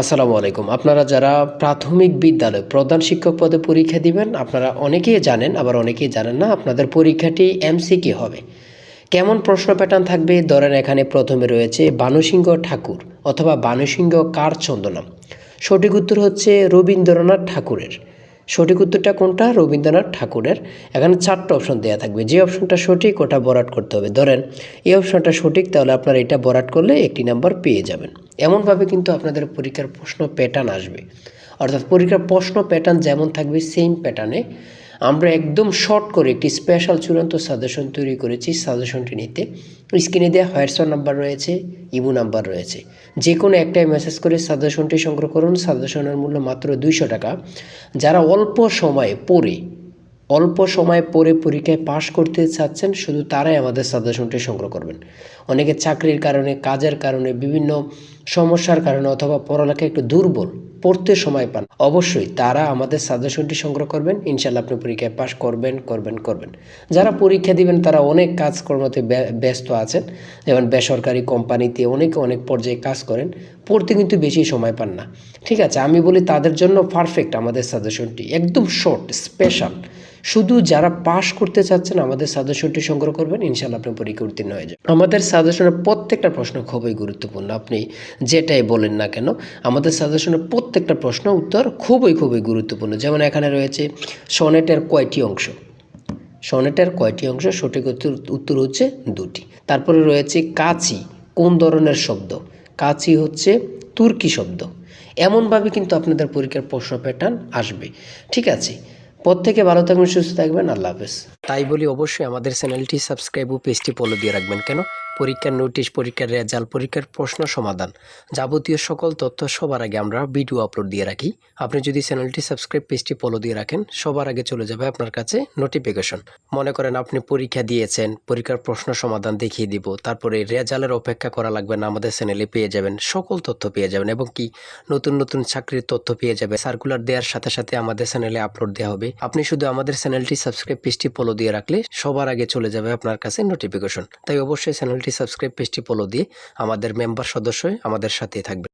আসসালামু আলাইকুম। আপনারা যারা প্রাথমিক বিদ্যালয় প্রধান শিক্ষক পদে পরীক্ষা দিবেন, আপনারা অনেকেই জানেন, আবার অনেকেই জানেন না, আপনাদের পরীক্ষাটি এমসিকি হবে। কেমন প্রশ্ন প্যাটার্ন থাকবে? ধরেন এখানে প্রথমে রয়েছে বানুসিংহ ঠাকুর অথবা বানুসিংহ কার ছন্দনাম সঠিক উত্তর হচ্ছে রবীন্দ্রনাথ ঠাকুরের। সঠিক উত্তরটা কোনটা? রবীন্দ্রনাথ ঠাকুরের। এখানে চারটা অপশন দেওয়া থাকবে। যে অপশনটা সঠিক, ওটা বরাট করতে হবে। ধরেন, এই অপশনটা সঠিক, তাহলে আপনারা এটা বরাট করলে একটি নাম্বার পেয়ে যাবেন। এমনভাবে কিন্তু আপনাদের পরীক্ষার প্রশ্ন প্যাটার্ন আসবে। অর্থাৎ পরীক্ষার প্রশ্ন প্যাটার্ন যেমন থাকবে সেম প্যাটার্নে আমরা একদম শর্ট করে একটি স্পেশাল চূড়ান্ত সাজেশন তৈরি করেছি সাজেশনটি নিতে। স্ক্রিনে দেওয়া হোয়াটসঅ্যাপ নাম্বার রয়েছে ইমো নাম্বার রয়েছে। যে কোনো একটাই মেসেজ করে সাজেশনটি সংগ্রহ করুন। সাজেশনের মূল্য মাত্র দুইশো টাকা। যারা অল্প সময়ে পড়ে অল্প সময় পরে পরীক্ষায় পাশ করতে চাচ্ছেন, শুধু তারাই আমাদের সাজেশনটি সংগ্রহ করবেন। অনেকে চাকরির কারণে, কাজের কারণে, বিভিন্ন সমস্যার কারণে অথবা পড়ালেখা একটু দুর্বল, পড়তে সময় পান। অবশ্যই তারা আমাদের সাজেশনটি সংগ্রহ করবেন ইনশাল্লাহ আপনি পরীক্ষায় পাশ করবেন করবেন করবেন। যারা পরীক্ষা দিবেন, তারা অনেক কাজকর্মতে ব্য- ব্যস্ত আছেন। যেমন বেসরকারি কোম্পানিতে অনেকে অনেক পর্যায়ে কাজ করেন, পড়তে কিন্তু বেশি সময় পান না। ঠিক আছে, আমি বলি তাদের জন্য পারফেক্ট আমাদের সাজেশনটি একদম শর্ট স্পেশাল শুধু যারা পাশ করতে চাচ্ছেন, আমাদের সাজেশনটি সংগ্রহ করবেন। ইনশাল্লাহ আপনি পরীক্ষা উত্তীর্ণ হয়ে যাবেন আমাদের সাজেশনের প্রত্যেকটা প্রশ্ন খুবই গুরুত্বপূর্ণ। আপনি যেটাই বলেন না কেন, আমাদের সাজেশনের প্রত্যেকটা প্রশ্ন উত্তর খুবই খুবই গুরুত্বপূর্ণ। যেমন এখানে রয়েছে, সনেটের কয়টি অংশ? সনেটের কয়টি অংশ? সঠিক উত্তর উত্তর হচ্ছে দুটি। তারপরে রয়েছে, কাচি কোন ধরনের শব্দ? কাচি হচ্ছে তুর্কি শব্দ। এমনভাবে কিন্তু আপনাদের পরীক্ষার প্রশ্ন প্যাটার্ন আসবে। ঠিক আছে? প্রত্যেকে ভালো থাকবেন, সুস্থ থাকবেন, আল্লাহ হাফেজ। তাই বলি অবশ্যই আমাদের চ্যানেলটি সাবস্ক্রাইব ও পেজটি ফলো দিয়ে রাখবেন। কেন? পরীক্ষার নোটিশ পরীক্ষার রেজাল্ট পরীক্ষার প্রশ্ন সমাধান যাবতীয় সকল তথ্য সবার আগে আমরা ভিডিও আপলোড দিয়ে রাখি। আপনি যদি চ্যানেলটি সাবস্ক্রাইব পেজটি ফলো দিয়ে রাখেন, সবার আগে চলে যাবে আপনার কাছে নোটিফিকেশন মনে করেন আপনি পরীক্ষা দিয়েছেন, পরীক্ষার প্রশ্ন সমাধান দেখিয়ে দিব, তারপরে রেজাল্টের অপেক্ষা করা লাগবে না, আমাদের চ্যানেলে পেয়ে যাবেন, সকল তথ্য পেয়ে যাবেন। এবং কি? নতুন নতুন চাকরির তথ্য পেয়ে যাবে সার্কুলার দেওয়ার সাথে সাথে আমাদের চ্যানেলে আপলোড দেওয়া হবে। আপনি শুধু আমাদের চ্যানেলটি সাবস্ক্রাইব পেজটি ফলো দিয়ে রাখলে সবার আগে চলে যাবে আপনার কাছে নোটিফিকেশন তাই অবশ্যই চ্যানেলটি সাবস্ক্রাইব পেজটি ফলো দিয়ে আমাদের মেম্বার সদস্য আমাদের সাথে থাকবে